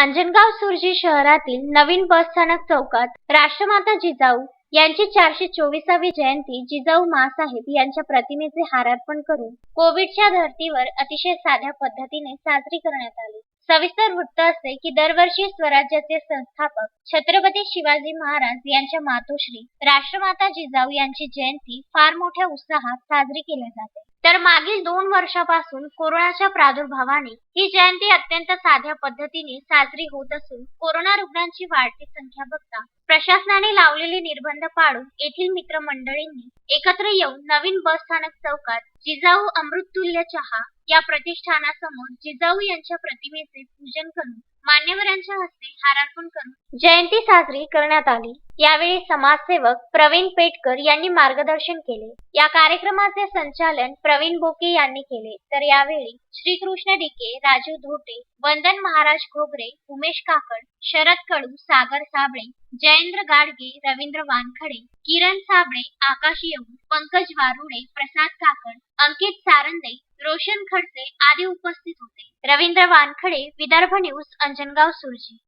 अंजनगाव सुरजी शहरातील नवीन बसस्थानक चौकात राष्ट्रमाता जिजाऊ यांची चारशे चोवीसावी जयंती जिजाऊ माँसाहेब यांच्या प्रतिमेचे हारार्पण करून कोविडच्या धर्तीवर अतिशय साध्या पद्धतीने साजरी करण्यात आली. सविस्तर वृत्त असे की दरवर्षी स्वराज्याचे संस्थापक छत्रपती शिवाजी महाराज यांच्या मातोश्री राष्ट्रमाता जिजाऊ यांची जयंती फार मोठ्या उत्साहात साजरी केली जाते. तर मागील दोन वर्षापासून कोरोनाच्या प्रादुर्भावाने ही जयंती अत्यंत साध्या पद्धतीने साजरी होत असून कोरोना रुग्णांची वाढती संख्या बघता प्रशासनाने लावलेले निर्बंध पाळून येथील मित्रमंडळींनी एकत्र येऊन नवीन बस स्थानक चौकात जिजाऊ अमृततुल्य चहा या प्रतिष्ठानासमोर जिजाऊ यांच्या प्रतिमेचे पूजन करून मान्यवरांच्या हस्ते हारार्पण करून जयंती साजरी करण्यात आली. यावेळी समाजसेवक प्रवीण पेटकर यांनी मार्गदर्शन केले. या कार्यक्रमाचे संचालन प्रवीण बोके यांनी केले. तर यावेळी श्रीकृष्ण डिके राजू धोटे वंदन महाराज घोगरे उमेश काकड शरद कडू सागर साबळे जयेंद्र गाडगे रवींद्र वानखडे किरण साबळे आकाश येऊन पंकज वारुडे प्रसाद काकड अंकित सारंदे रोशन खडसे आदी उपस्थित होते. रवींद्र वानखडे विदर्भ न्यूज अंजनगाव सुरजी.